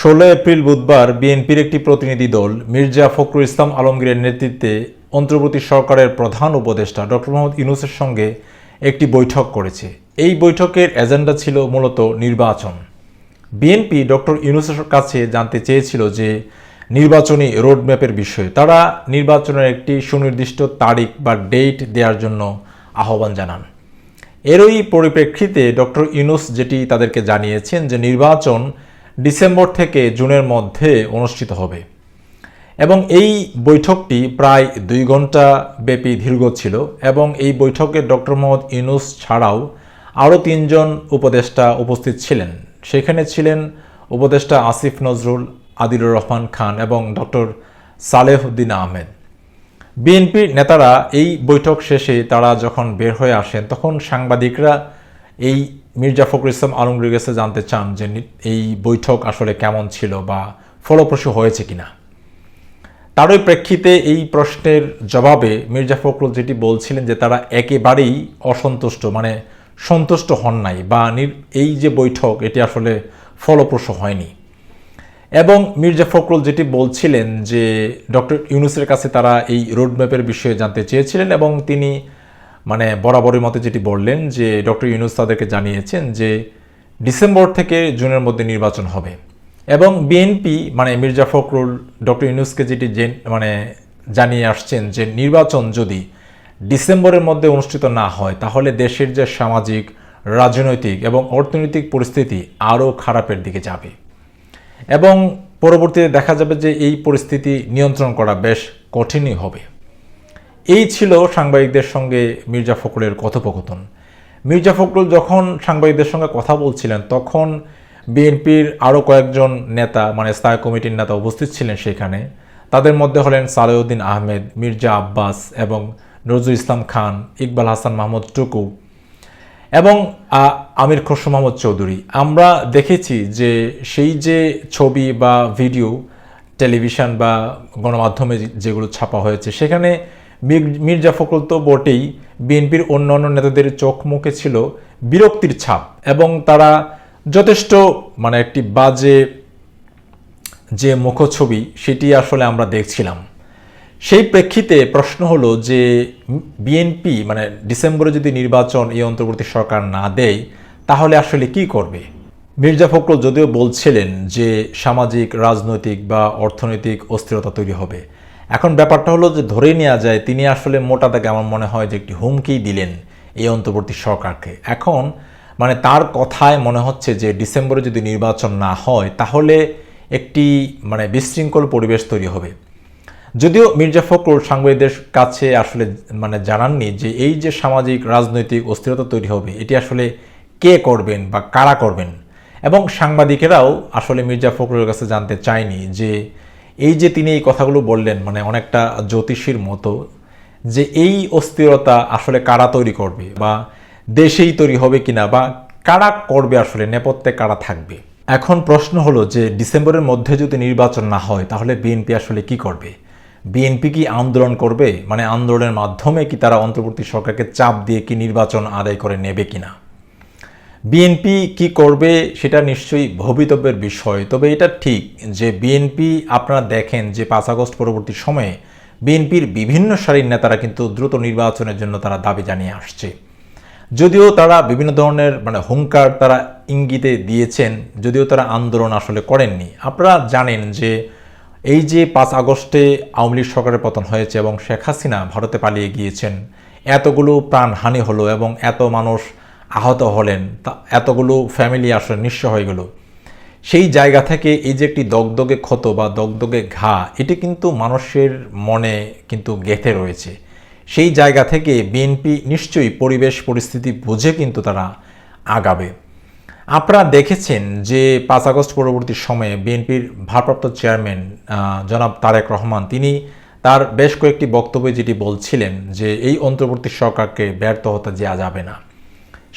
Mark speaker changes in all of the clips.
Speaker 1: ষোলো এপ্রিল বুধবার বিএনপির একটি প্রতিনিধি দল, মির্জা ফখরুল ইসলাম আলমগীরের নেতৃত্বে অন্তর্বর্তী সরকারের প্রধান উপদেষ্টা ডক্টর মোহাম্মদ ইউনুসের সঙ্গে একটি বৈঠক করেছে। এই বৈঠকের এজেন্ডা ছিল মূলত নির্বাচন। বিএনপি ডক্টর ইউনুসের কাছে জানতে চেয়েছিল যে নির্বাচনী রোডম্যাপের বিষয়ে। তারা নির্বাচনের একটি সুনির্দিষ্ট তারিখ বা ডেট দেওয়ার জন্য আহ্বান জানান। এরই পরিপ্রেক্ষিতে ডক্টর ইউনুস যেটি তাদেরকে জানিয়েছেন যে নির্বাচন ডিসেম্বর থেকে জুনের মধ্যে অনুষ্ঠিত হবে। এবং এই বৈঠকটি প্রায় দুই ঘণ্টা ব্যাপী দীর্ঘ ছিল এবং এই বৈঠকে ডক্টর মোহাম্মদ ইউনুস ছাড়াও আরও তিনজন উপদেষ্টা উপস্থিত ছিলেন। সেখানে ছিলেন উপদেষ্টা আসিফ নজরুল, আদিলুর রহমান খান এবং ডক্টর সালেহুদ্দিন আহমেদ। বিএনপির নেতারা এই বৈঠক শেষে তারা যখন বের হয়ে আসেন, তখন সাংবাদিকরা এই মির্জা ফখরুল ইসলাম আলমগীর কাছে জানতে চান যে এই বৈঠক আসলে কেমন ছিল বা ফলপ্রসূ হয়েছে কিনা। তারই প্রেক্ষিতে এই প্রশ্নের জবাবে মির্জা ফখরুল যেটি বলছিলেন যে তারা একেবারেই অসন্তুষ্ট মানে সন্তুষ্ট হন নাই বা এই যে বৈঠক, এটি আসলে ফলপ্রসূ হয়নি। এবং মির্জা ফখরুল যেটি বলছিলেন যে ডক্টর ইউনুসের কাছে তারা এই রোডম্যাপের বিষয়ে জানতে চেয়েছিলেন এবং তিনি মানে বরাবরের মতে যেটি বললেন যে ডক্টর ইউনুস তাদেরকে জানিয়েছেন যে ডিসেম্বর থেকে জুনের মধ্যে নির্বাচন হবে। এবং বিএনপি মানে মির্জা ফখরুল, ডক্টর ইউনুসকে যেটি জেন- মানে জানিয়ে আসছেন যে নির্বাচন যদি ডিসেম্বরের মধ্যে অনুষ্ঠিত না হয়, তাহলে দেশের যে সামাজিক, রাজনৈতিক এবং অর্থনৈতিক পরিস্থিতি আরও খারাপের দিকে যাবে। এবং পরবর্তীতে দেখা যাবে যে এই পরিস্থিতি নিয়ন্ত্রণ করা বেশ কঠিনই হবে। এই ছিল সাংবাদিকদের সঙ্গে মির্জা ফখরুলের কথোপকথন। মির্জা ফখরুল যখন সাংবাদিকদের সঙ্গে কথা বলছিলেন, তখন বিএনপির আরও কয়েকজন নেতা মানে স্থায়ী কমিটির নেতা উপস্থিত ছিলেন সেখানে। তাদের মধ্যে হলেন সালেউদ্দিন আহমেদ, মির্জা আব্বাস এবং নজরুল ইসলাম খান, ইকবাল হাসান মাহমুদ টুকু এবং আমির খসরু মোহাম্মদ চৌধুরী। আমরা দেখেছি যে সেই যে ছবি বা ভিডিও, টেলিভিশন বা গণমাধ্যমে যেগুলো ছাপা হয়েছে, সেখানে মির্জা ফখরুল তো বটেই বিএনপির অন্য অন্য নেতাদের চোখ মুখে ছিল বিরক্তির ছাপ এবং তারা যথেষ্ট মানে একটি বাজে যে মুখছবি সেটি আসলে আমরা দেখছিলাম। সেই প্রেক্ষিতে প্রশ্ন হলো যে বিএনপি মানে ডিসেম্বরে যদি নির্বাচন এই অন্তর্বর্তী সরকার না দেয়, তাহলে আসলে কি করবে? মির্জা ফখরুল যদিও বলছিলেন যে সামাজিক, রাজনৈতিক বা অর্থনৈতিক অস্থিরতা তৈরি হবে এখন ব্যাপারটা হলো যে ধরে নেওয়া যায়, তিনি আসলে মোটা দাগে আমার মনে হয় যে একটি হুমকি দিলেন এই অন্তর্বর্তী সরকারকে। এখন মানে তার কথায় মনে হচ্ছে যে ডিসেম্বরে যদি নির্বাচন না হয়, তাহলে একটি মানে বিশৃঙ্খল পরিবেশ তৈরি হবে। যদিও মির্জা ফখরুল সাংবাদিকদের কাছে আসলে মানে জানাননি যে এই যে সামাজিক, রাজনৈতিক অস্থিরতা তৈরি হবে, এটি আসলে কে করবেন বা কারা করবেন? এবং সাংবাদিকেরাও আসলে মির্জা ফখরুলের কাছে জানতে চায়নি যে এই যে তিনি এই কথাগুলো বললেন মানে অনেকটা জ্যোতিষীর মতো, যে এই অস্থিরতা আসলে কারা তৈরি করবে বা দেশেই তৈরি হবে কিনা বা কারা করবে আসলে, নেপথ্যে কারা থাকবে? এখন প্রশ্ন হলো যে ডিসেম্বরের মধ্যে যদি নির্বাচন না হয়, তাহলে বিএনপি আসলে কি করবে? বিএনপি কি আন্দোলন করবে? মানে আন্দোলনের মাধ্যমে কি তারা অন্তর্বর্তী সরকারকে চাপ দিয়ে কি নির্বাচন আদায় করে নেবে কিনা? বিএনপি কি করবে সেটা নিশ্চয়ই ভবিতব্যের বিষয়। তবে এটা ঠিক যে বিএনপি আপনারা দেখেন যে পাঁচ আগস্ট পরবর্তী সময়ে বিএনপির বিভিন্ন সারির নেতারা কিন্তু দ্রুত নির্বাচনের জন্য তারা দাবি জানিয়ে আসছে। যদিও তারা বিভিন্ন ধরনের মানে হুঙ্কার তারা ইঙ্গিতে দিয়েছেন, যদিও তারা আন্দোলন আসলে করেননি। আপনারা জানেন যে এই যে পাঁচ আগস্টে আওয়ামী লীগ সরকারের পতন হয়েছে এবং শেখ হাসিনা ভারতে পালিয়ে গিয়েছেন, এতগুলো প্রাণহানি হলো এবং এত মানুষ আহত হলেন, তা এতগুলো ফ্যামিলি আসলে নিঃস্ব হয়ে গেল। সেই জায়গা থেকে এই যে একটি দগদগে ক্ষত বা দগদগে ঘা, এটি কিন্তু মানুষের মনে কিন্তু গেঁথে রয়েছে। সেই জায়গা থেকে বিএনপি নিশ্চয়ই পরিবেশ পরিস্থিতি বুঝে কিন্তু তারা আগাবে। আপনারা দেখেছেন যে পাঁচ আগস্ট পরবর্তী সময়ে বিএনপির ভারপ্রাপ্ত চেয়ারম্যান জনাব তারেক রহমান, তিনি তার বেশ কয়েকটি বক্তব্যে যেটি বলছিলেন যে এই অন্তর্বর্তী সরকারকে ব্যর্থ হতে দেওয়া যাবে না।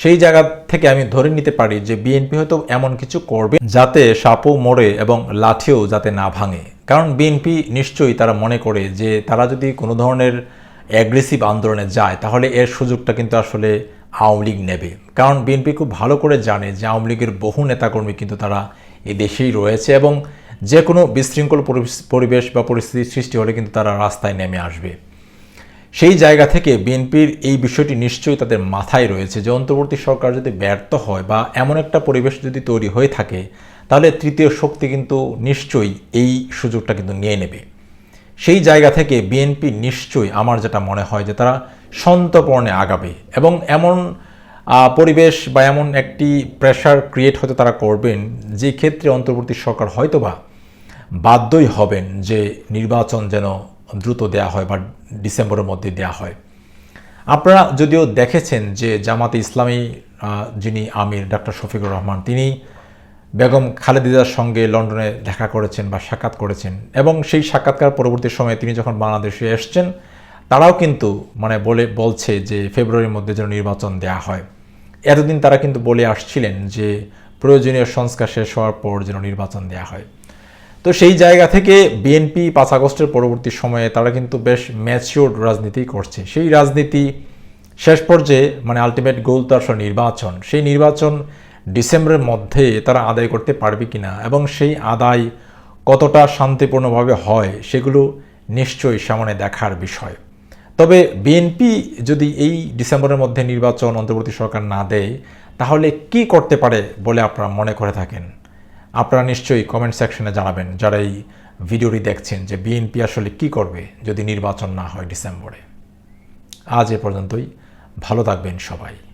Speaker 1: সেই জায়গা থেকে আমি ধরে নিতে পারি যে বিএনপি হয়তো এমন কিছু করবে যাতে সাপও মরে এবং লাঠিও যাতে না ভাঙে। কারণ বিএনপি নিশ্চয়ই তারা মনে করে যে তারা যদি কোনো ধরনের অ্যাগ্রেসিভ আন্দোলনে যায়, তাহলে এর সুযোগটা কিন্তু আসলে আওয়ামী লীগ নেবে। কারণ বিএনপি খুব ভালো করে জানে যে আওয়ামী লীগের বহু নেতাকর্মী কিন্তু তারা এই দেশেই রয়েছে এবং যে কোনো বিশৃঙ্খল পরিবেশ- বা পরিস্থিতির সৃষ্টি হলে কিন্তু তারা রাস্তায় নেমে আসবে। সেই জায়গা থেকে বিএনপির এই বিষয়টি নিশ্চয়ই তাদের মাথায় রয়েছে যে অন্তর্বর্তী সরকার যদি ব্যর্থ হয় বা এমন একটা পরিবেশ যদি তৈরি হয়ে থাকে, তাহলে তৃতীয় শক্তি কিন্তু নিশ্চয়ই এই সুযোগটা কিন্তু নিয়ে নেবে। সেই জায়গা থেকে বিএনপি নিশ্চয়ই আমার যেটা মনে হয় যে তারা সন্তপর্ণে আগাবে এবং এমন পরিবেশ বা এমন একটি প্রেশার ক্রিয়েট হতে তারা করবেন যে ক্ষেত্রে অন্তর্বর্তী সরকার হয়তোবা বাধ্যই হবেন যে নির্বাচন যেন দ্রুত দেয়া হয় বা ডিসেম্বরের মধ্যে দেয়া হয়। আপনারা যদিও দেখেছেন যে জামাতে ইসলামী যিনি আমির, ডাক্তার শফিকুর রহমান, তিনি বেগম খালেদিদার সঙ্গে লন্ডনে দেখা করেছেন বা সাক্ষাৎ করেছেন এবং সেই সাক্ষাৎকার পরবর্তী সময়ে তিনি যখন বাংলাদেশে এসছেন, তারাও কিন্তু মানে বলে, বলছে যে ফেব্রুয়ারির মধ্যে যেন নির্বাচন দেয়া হয়। এতদিন তারা কিন্তু বলে আসছিলেন যে প্রয়োজনীয় সংস্কার শেষ হওয়ার পর যেন নির্বাচন দেয়া হয়। তো সেই জায়গা থেকে বিএনপি পাঁচ আগস্টের পরবর্তী সময়ে তারা কিন্তু বেশ ম্যাচিওর রাজনীতি করছে। সেই রাজনীতি শেষ পর্যায়ে মানে আলটিমেট গোল তো আসলে নির্বাচন। সেই নির্বাচন ডিসেম্বরের মধ্যে তারা আদায় করতে পারবে কিনা এবং সেই আদায় কতটা শান্তিপূর্ণভাবে হয় সেগুলো নিশ্চয়ই সামনে দেখার বিষয়। তবে বিএনপি যদি এই ডিসেম্বরের মধ্যে নির্বাচন অন্তর্বর্তী সরকার না দেয়, তাহলে কি করতে পারে বলে আপনারা মনে করে থাকেন? আপনারা নিশ্চয়ই কমেন্ট সেকশনে জানাবেন যারা এই ভিডিওটি দেখছেন যে বিএনপি আসলে কি করবে যদি নির্বাচন না হয় ডিসেম্বরে আজ এ পর্যন্তই, ভালো থাকবেন সবাই।